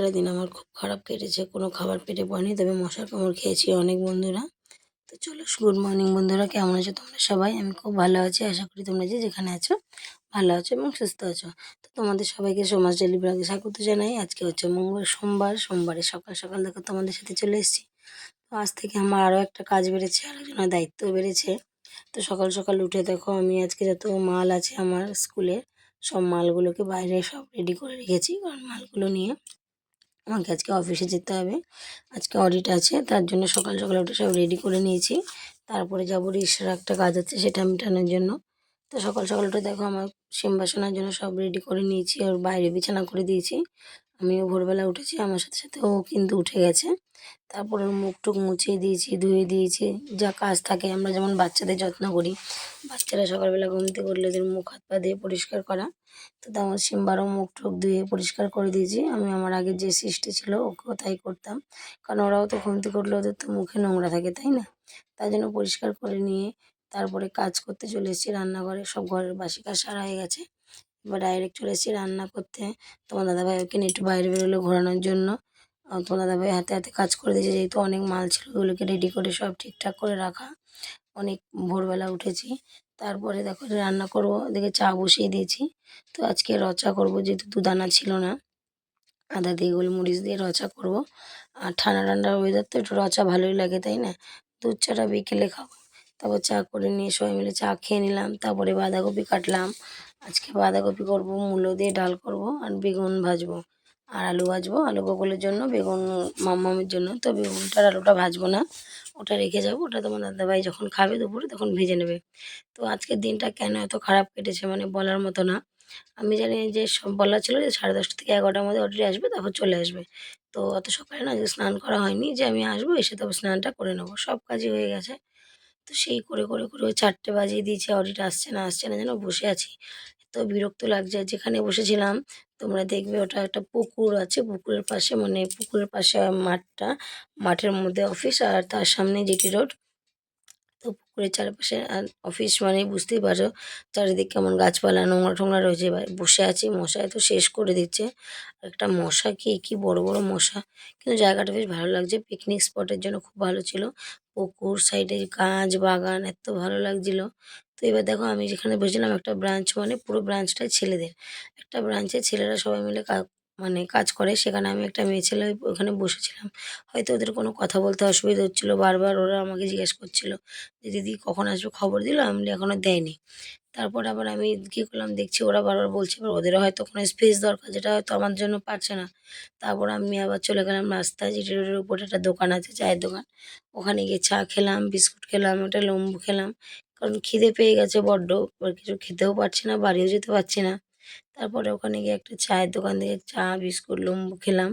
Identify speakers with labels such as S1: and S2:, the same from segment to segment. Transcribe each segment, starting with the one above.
S1: সারাদিন আমার খুব খারাপ কেটেছে, কোনো খাবার পেটে পড়েনি, তবে মশার কামড় খেয়েছি অনেক বন্ধুরা। তো চলো গুড মর্নিং বন্ধুরা, কেমন আছো তোমরা সবাই? আমি খুব ভালো আছি, আশা করি তোমরা যে যেখানে আছো ভালো আছো এবং সুস্থ আছো। তো তোমাদের সবাইকে সমাজ ডেলি ব্লগে স্বাগত জানাই। আজকে হচ্ছে মঙ্গল সোমবার, সোমবারে সকাল সকাল দেখো তোমাদের সাথে চলে এসেছি। তো আজ থেকে আমার আরও একটা কাজ বেড়েছে আরেকজনের দায়িত্ব বেড়েছে। তো সকাল সকাল উঠে দেখো আমি আজকে যত মাল আছে আমার স্কুলে সব মালগুলোকে বাইরে সব রেডি করে রেখেছি, কারণ মালগুলো নিয়ে আমাকে আজকে অফিসে যেতে হবে। আজকে অডিট আছে, তার জন্য সকাল সকাল ওটা সব রেডি করে নিয়েছি। তারপরে যাব রিক্সার একটা কাজ আছে, সেটা মেটানোর জন্য। তো সকাল সকাল ওটা দেখো আমার সিম্বাসনার জন্য সব রেডি করে নিয়েছি ওর বাইরে বিছানা করে দিয়েছি। আমিও ভোরবেলা উঠেছি, আমার সাথে সাথে ও কিন্তু উঠে গেছে। তারপরে ওর মুখ টুক মুছিয়ে দিয়েছি, ধুয়ে দিয়েছি, যা কাজ থাকে। আমরা যেমন বাচ্চাদের যত্ন করি, বাচ্চারা সকালবেলা ঘুম থেকে উঠলে ওদের মুখ, হাত, পা দিয়ে পরিষ্কার করা। তো তেমন সিম্বারও মুখ টুক ধুয়ে পরিষ্কার করে দিয়েছি। আমি আমার আগের যে সৃষ্টি ছিল, ওকেও তাই করতাম। কারণ ওরাও তো ঘুম থেকে উঠলে ওদের তো মুখে নোংরা থাকে, তাই না? তাই জন্য পরিষ্কার করে নিয়ে তারপরে কাজ করতে চলে এসেছি রান্নাঘরে। সব ঘরের বাসি কাজ সারা হয়ে গেছে। এবার ডাইরেক্ট চলে এসেছি রান্না করতে। তোমার দাদাভাই ওকে নিয়ে একটু বাইরে বেরোলো ঘোরানোর জন্য। তোমার দাদাভাই হাতে হাতে কাজ করে দিয়েছে, যেহেতু অনেক মাল ছিল ওগুলোকে রেডি করে সব ঠিকঠাক করে রাখা। অনেক ভোরবেলা উঠেছি। তারপরে দেখো রান্না করব এদিকে চা বসিয়ে দিয়েছি। তো আজকে রচা করব, যেহেতু দুদানা ছিল না, আদা দিয়ে গোল গোলমরিচ দিয়ে রচা করব। আর ঠান্ডা ঠান্ডা ওয়েদার তো একটু রচা ভালোই লাগে, তাই না? দুধ চাটা বিকেলে খাব। তারপর চা করে নিয়ে সবাই মিলে চা খেয়ে নিলাম, তারপরে বাঁধাকপি কাটলাম। আজকে বাঁধাকপি করব, মূলো দিয়ে ডাল করব আর বেগুন ভাজবো। আর আলু ভাজবো, আলু বগলের জন্য, বেগুন মামামের জন্য। তো বেগুনটার আলুটা ভাজবো না, ওটা রেখে যাব। ওটা তোমার দাদাভাই যখন খাবে দুপুরে তখন ভেজে নেবে। তো আজকের দিনটা কেন এত খারাপ কেটেছে মানে বলার মতো না। আমি জানি যে সব বলা ছিল যে সাড়ে দশটা থেকে এগারোটার মধ্যে অডিট আসবে, তারপর চলে আসবে। তো অত সকালে না স্নান করা হয়নি যে আমি আসব, এসে তবে স্নানটা করে নেব। সব কাজই হয়ে গেছে। তো সেই করে করে করে চারটে বাজিয়ে দিয়েছে অডিট আসছে না আসছে না, যেন বসে আছি। এত বিরক্ত লাগছে যেখানে বসেছিলাম, তোমরা দেখবে ওটা একটা পুকুর আছে, পুকুরের পাশে মানে পুকুরের পাশে মাঠটা, মাঠের মধ্যে অফিস আর তার সামনে জিটি রোড তো পুকুরের চারপাশে আর অফিস মানে বুঝতেই পারো, চারিদিক কেমন গাছপালা, নোংরা টোংরা রয়েছে। এবার বসে আছি মশায় তো শেষ করে দিচ্ছে। আর একটা মশা কি কি বড় বড় মশা। কিন্তু জায়গাটা বেশ ভালো লাগছে। পিকনিক স্পটের জন্য খুব ভালো ছিল। পুকুর সাইডে গাছ, বাগান, এত ভালো লাগছিল। তো এবার দেখো, আমি যেখানে বসেছিলাম, একটা ব্রাঞ্চ মানে পুরো ব্রাঞ্চটাই ছেলেদের। একটা ব্রাঞ্চে ছেলেরা সবাই মিলে মানে কাজ করে, সেখানে আমি একটা মেয়ে ছেলে ওখানে বসেছিলাম। হয়তো ওদের কোনো কথা বলতে অসুবিধা হচ্ছিল, বারবার ওরা আমাকে জিজ্ঞেস করছিল যে, দিদি কখন আসবে? খবর দিল আমি এখনও দেয়নি। তারপর আবার আমি কী করলাম দেখছি ওরা বারবার বলছে। এবার ওদেরও হয়তো কোনো স্পেস দরকার, যেটা হয়তো আমার জন্য পারছে না। তারপর আমি আবার চলে গেলাম রাস্তায় জিটি রোডের উপরে একটা দোকান আছে, চায়ের দোকান। ওখানে গিয়ে চা খেলাম, বিস্কুট খেলাম, একটা লম্বু খেলাম। কারণ খিদে পেয়ে গেছে বড্ড কিছু খেতেও পারছি না, বাড়িও যেতে পারছি না। তারপরে ওখানে গিয়ে একটা চায়ের দোকান থেকে চা, বিস্কুট, লম্বু খেলাম।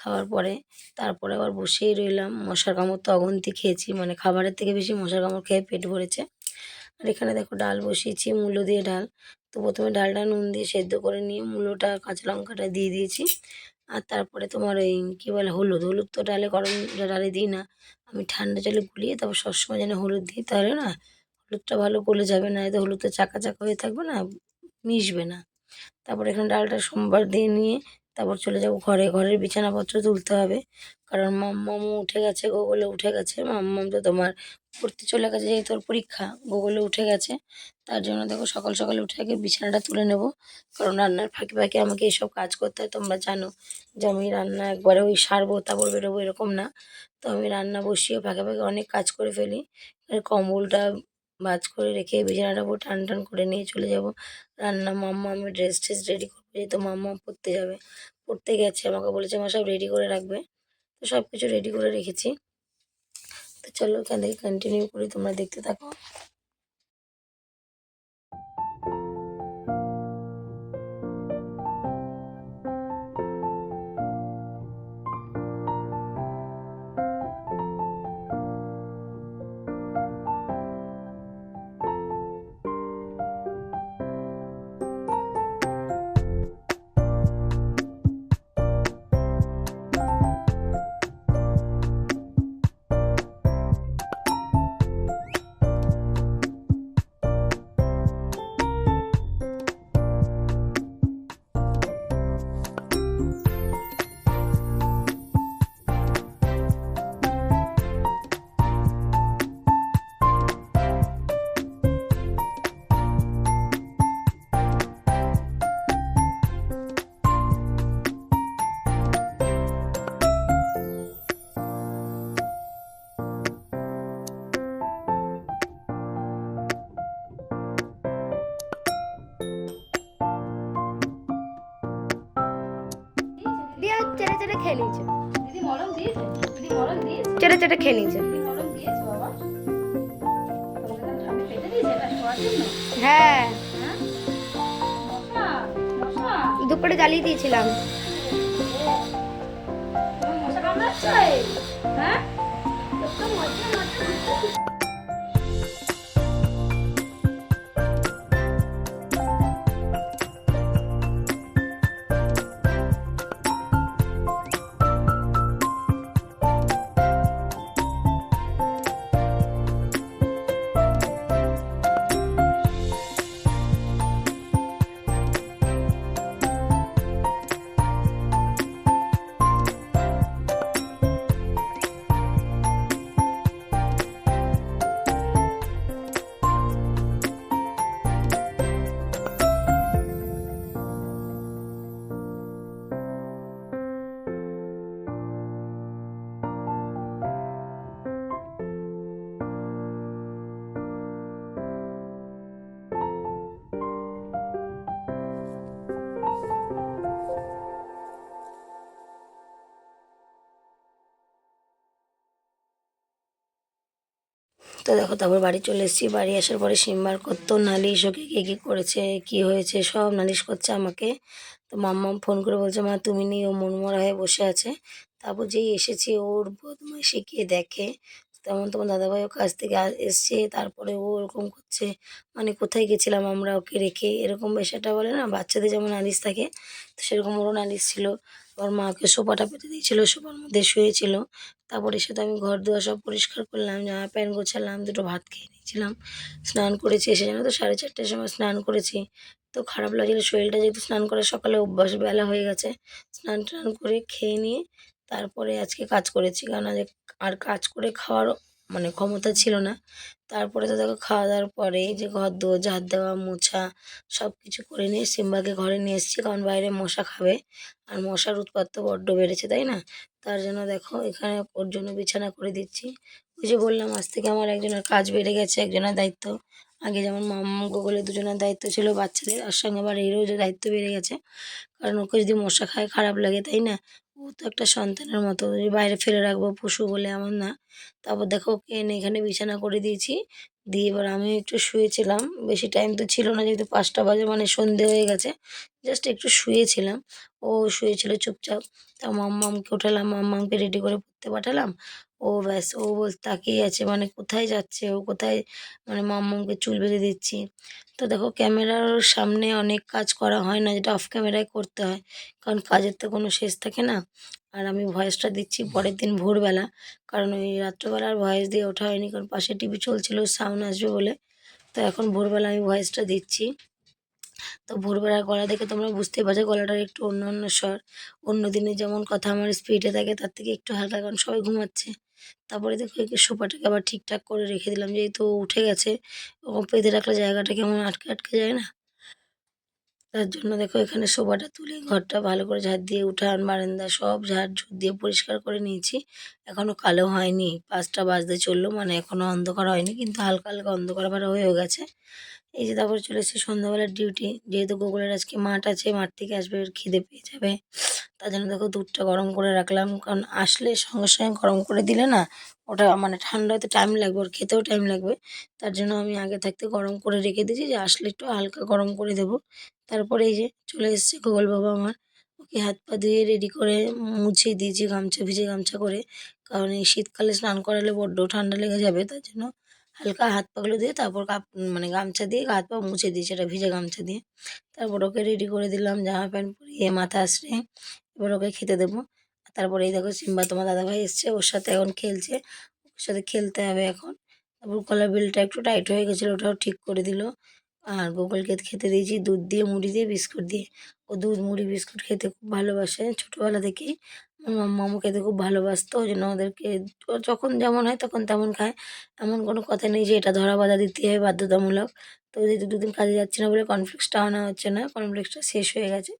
S1: খাওয়ার পরে তারপরে আবার বসেই রইলাম। মশার কামড় তো অগন্তি খেয়েছি মানে খাবারের থেকে বেশি মশার কামড় খেয়ে পেট ভরেছে। আর এখানে দেখো ডাল বসিয়েছি, মূলো দিয়ে ডাল। তো প্রথমে ডালটা নুন দিয়ে সেদ্ধ করে নিয়ে মূলোটা, কাঁচা লঙ্কাটা দিয়ে দিয়েছি। আর তারপরে তোমার ওই কী বলে, হলুদ। হলুদ তো ডালে গরম, ডালে দিই না। আমি ঠান্ডা জলে গুলিয়ে তারপর সবসময় যেন হলুদ দিই, তাহলে না হলুদটা ভালো গলে যাবে না এতে হলুদটা চাকা চাকা হয়ে থাকবে না, মিশবে না। তারপর এখানে ডালটা সোমবার দিয়ে নিয়ে তারপর চলে যাব ঘরে। ঘরের বিছানাপত্র তুলতে হবে। কারণ মাম্মামও উঠে গেছে, গোগলে উঠে গেছে। মাম্মাম তো তোমার পড়তে চলে গেছে যেহেতু ওর পরীক্ষা, গোগলে উঠে গেছে। তার জন্য দেখো সকাল সকাল উঠে আগে বিছানাটা তুলে নেব। কারণ রান্নার ফাঁকে ফাঁকে আমাকে এইসব কাজ করতে হয়, তোমরা জানো যে আমি রান্না একবারে ওই সারবো, তারপর বেরোবো এরকম না। তো আমি রান্না বসিয়ে ফাঁকে ফাঁকে অনেক কাজ করে ফেলি। কম্বলটা ভাঁজ করে রেখে বিছানাটা পুরো টান টান করে নিয়ে চলে যাব। রান্না মাম্মা, আমি ড্রেস ট্রেস রেডি করব যেহেতু মাম্মা পড়তে যাবে। পড়তে গেছে, আমাকে বলেছে, মা, সব রেডি করে রাখবে। তো সব কিছু রেডি করে রেখেছি। তো চলো এখান থেকে কন্টিনিউ করি, তোমরা দেখতে থাকো।
S2: দিয়েছে
S3: খেয়ে নিয়েছে। হ্যাঁ। দুপুরে জ্বালিয়ে দিয়েছিলাম।
S2: হ্যাঁ?
S1: তো দেখো, তারপর বাড়ি চলে এসেছি। বাড়ি আসার পরে সিমবার করতো, নালিশ, ওকে কে কী করেছে, কি হয়েছে, সব নালিশ করছে আমাকে। তো মাম্মাম ফোন করে বলছে, মা, তুমি নেই, ও মনমরা হয়ে বসে আছে। তারপর যেই এসেছি, ওর বদমাইশি গিয়ে দেখে? তেমন তোমার দাদাভাইও কাছ থেকে এসছে, তারপরে ও ওরকম করছে মানে কোথায় গেছিলাম আমরা ওকে রেখে? এরকম বিষয়টা বলে না, বাচ্চাদের যেমন নালিশ থাকে, তো সেরকম ওরও নালিশ ছিল। ওর মাকে সোফাটা পেতে দিয়েছিল, সোফার মধ্যে শুয়েছিল। তারপরে এসে তো আমি ঘর দুয়ার সব পরিষ্কার করলাম, জামা প্যান্ট গোছালাম, দুটো ভাত খেয়ে নিয়েছিলাম। স্নান করেছি, এসে জানো তো সাড়ে চারটের সময় স্নান করেছি। তো খারাপ লাগছিল শরীরটা, যেহেতু স্নান করে সকালে অভ্যাস বেলা হয়ে গেছে। স্নান টান করে খেয়ে নিয়ে তারপরে আজকে কাজ করেছি। কারণ আর কাজ করে খাওয়ার মানে ক্ষমতা ছিল না। তারপরে তো দেখো খাওয়া দাওয়ার পরে যে ঘর দোর ঝাড় দেওয়া, মোছা সব কিছু করে নিয়ে সিম্বাকে ঘরে নিয়ে এসেছি। কারণ বাইরে মশা খাবে আর মশার উৎপাত তো বড্ড বেড়েছে, তাই না? তার জন্য দেখো এখানে ওর জন্য বিছানা করে দিচ্ছি। ওই যে বললাম, আজ থেকে আমার একজনের কাজ বেড়ে গেছে, একজনের দায়িত্ব। আগে যেমন মাম্মা গোগলে দুজনের দায়িত্ব ছিল বাচ্চাদের, আর সঙ্গে আবার এরও যে দায়িত্ব বেড়ে গেছে। কারণ ওকে যদি মশা খায়, খারাপ লাগে, তাই না? ও তো একটা সন্তানের মতো। বাইরে ফেলে রাখব পশু বলে এমন না। তারপর দেখো ওকে এনে এখানে বিছানা করে দিয়েছি। দিয়ে এবার আমি একটু শুয়েছিলাম। বেশি টাইম তো ছিল না, যেহেতু পাঁচটা বাজে মানে সন্ধে হয়ে গেছে। জাস্ট একটু শুয়েছিলাম। ও শুয়েছিল চুপচাপ। তা মাম্মামকে উঠালাম, মাম্মামকে রেডি করে পড়তে পাঠালাম। ও ব্যাস, ও বল তাকিয়ে আছে মানে কোথায় যাচ্ছে? ও কোথায়? মানে মাম্মামকে চুল বেঁধে দিচ্ছি। তো দেখো, ক্যামেরার সামনে অনেক কাজ করা হয় না, যেটা অফ ক্যামেরায় করতে হয়। কারণ কাজের তো কোনো শেষ থাকে না। আর আমি ভয়েসটা দিচ্ছি পরের দিন ভোরবেলা। কারণ ওই রাত্রবেলা আর ভয়েস দিয়ে ওঠা হয়নি, কারণ পাশে টিভি চলছিল সাউন্ড আসবে বলে। তো এখন ভোরবেলা আমি ভয়েসটা দিচ্ছি। তো ভোরবেলার গলা দেখে তোমরা বুঝতেই পারছ, গলাটার একটু অন্য অন্য স্বর। অন্য দিনে যেমন কথা আমার স্পিডে থাকে, তার থেকে একটু হালকা, কারণ সবাই ঘুমাচ্ছে। তারপরে দেখো সোফাটাকে আবার ঠিকঠাক করে রেখে দিলাম, যেহেতু উঠে গেছে ও পেতে রাখলে জায়গাটা কেমন আটকে আটকে যায় না? তার জন্য দেখো এখানে শোভাটা তুলি ঘরটা ভালো করে ঝাড় দিয়ে উঠান, বারান্দা সব ঝাড় ঝুট দিয়ে পরিষ্কার করে নিয়েছি। এখনও কালো হয়নি, পাঁচটা বাজতে চলল মানে এখনও অন্ধকার হয়নি, কিন্তু হালকা হালকা অন্ধকার আবার হয়েও গেছে। এই যে তারপর চলে এসেছি সন্ধ্যাবেলার ডিউটি যেহেতু গোকুলের আজকে মাঠ আছে, মাঠ থেকে আসবে খিদে পেয়ে যাবে। তার জন্য দেখো দুধটা গরম করে রাখলাম, কারণ আসলে সঙ্গে সঙ্গে গরম করে দিলে না, ওটা মানে ঠান্ডা হতে টাইম লাগবে ওর খেতেও টাইম লাগবে। তার জন্য আমি আগে থাকতে গরম করে রেখে দিয়েছি, যে আসলে একটু হালকা গরম করে দেবো। তারপরে এই যে চলে এসেছে গোপাল বাবা আমার, ওকে হাত পা ধুয়ে রেডি করে মুছে দিয়েছি, গামছা ভিজে গামছা করে, কারণ এই শীতকালে স্নান করালে বড্ড ঠান্ডা লেগে যাবে, তার জন্য হালকা হাত পাগুলো দিয়ে তারপর কাপ মানে গামছা দিয়ে হাত পা মুছে দিয়েছি সেটা ভিজে গামছা দিয়ে। তারপর ওকে রেডি করে দিলাম জামা প্যান্ট পরিয়ে, মাথা আসরে এবার ওকে খেতে দেবো। তারপর এই দেখো সিম্বা তোমার দাদাভাই এসছে, ওর সাথে এখন খেলছে। ওর সাথে খেলতে হবে এখন। তারপর কলার বিলটা একটু টাইট হয়ে গেছিল, ওটাও ঠিক করে দিল। আর গোকুলকে খেতে দিয়েছি, দুধ দিয়ে, মুড়ি দিয়ে, বিস্কুট দিয়ে। ও দুধ, মুড়ি, বিস্কুট খেতে খুব ভালোবাসে। ছোটোবেলা থেকেই আমার মামু খেতে খুব ভালোবাসতো, ওই জন্য ওদেরকে যখন যেমন হয় তখন তেমন খায়। এমন কোনো কথা নেই যে এটা ধরা বাধা দিতে হয়, বাধ্যতামূলক। তো যেহেতু দুদিন কাজে যাচ্ছে না বলে কর্নফ্লেক্সটা আনা হচ্ছে না কর্নফ্লেক্সটা শেষ হয়ে গেছে।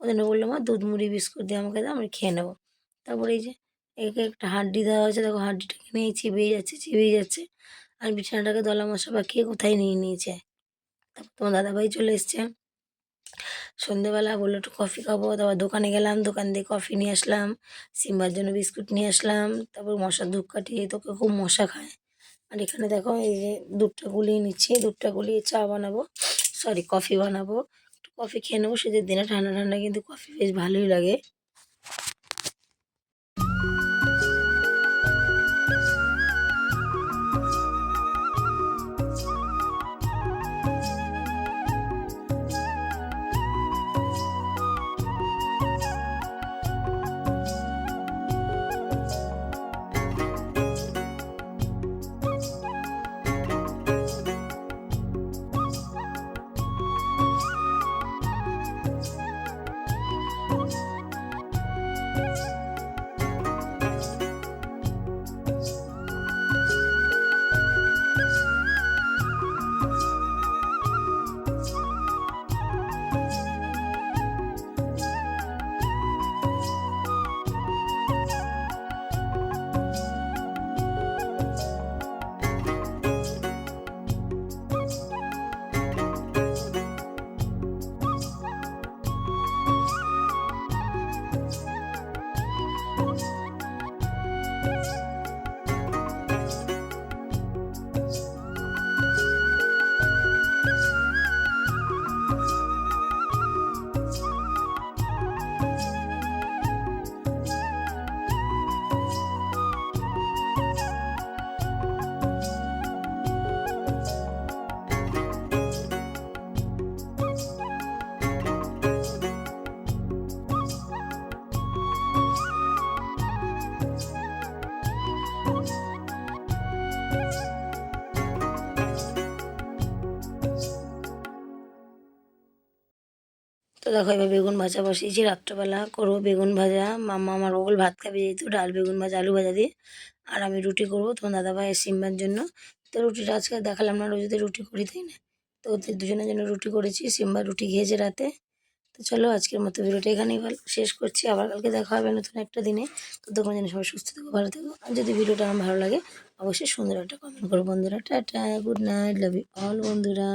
S1: ওই জন্য বলল, মা, দুধ, মুড়ি, বিস্কুট দিয়ে আমাকে দাও, আমি খেয়ে নেব। তারপরে এই যে একে একটা হাড্ডি দেওয়া হয়েছে, দেখো হাড্ডিটাকে নিয়ে চিবিয়ে যাচ্ছে চিবিয়ে যাচ্ছে। আর বিছানাটাকে দলা মশা পাকিয়ে কোথায় নিয়ে নিয়েছে? তোমার দাদাভাই চলে এসছে। সন্ধেবেলা বলল, একটু কফি খাব। তারপর দোকানে গেলাম, দোকান দিয়ে কফি নিয়ে আসলাম, সিম্বার জন্য বিস্কুট নিয়ে আসলাম, তারপর মশার ধূপ কাঠিয়ে তোকে খুব মশা খায়। আর এখানে দেখো, এই যে দুধটা গুলিয়ে নিচ্ছি দুধটা গুলিয়ে চা বানাবো সরি কফি বানাবো। একটু কফি খেয়ে নেব, শীতের দিনে ঠান্ডা ঠান্ডা কিন্তু কফি বেশ ভালোই লাগে। তো দেখো, এবার বেগুন ভাজা বসিয়েছি, রাত্রবেলা করব বেগুন ভাজা। মাম্মা আমার ওগুল ভাত খাবে যেহেতু, ডাল, বেগুন ভাজা, আলু ভাজা দিয়ে। আর আমি রুটি করব তোমার দাদাভাইয়ের সিম্বার জন্য। তো রুটিটা আজকে দেখালাম না রোজতে রুটি করি, তাই না? তো ওদের দুজনের জন্য রুটি করেছি, সিম্বার রুটি খেয়েছে রাতে। তো চলো, আজকের মতো ভিডিওটা এখানেই শেষ করছি। আবার কালকে দেখা হবে নতুন একটা দিনে। তো তখন যেন সবাই সুস্থ থাকো, ভালো থাকো। আর যদি ভিডিওটা আমার ভালো লাগে, অবশ্যই সুন্দর একটা কমেন্ট করো বন্ধুরা। Tata good night love you all বন্ধুরা।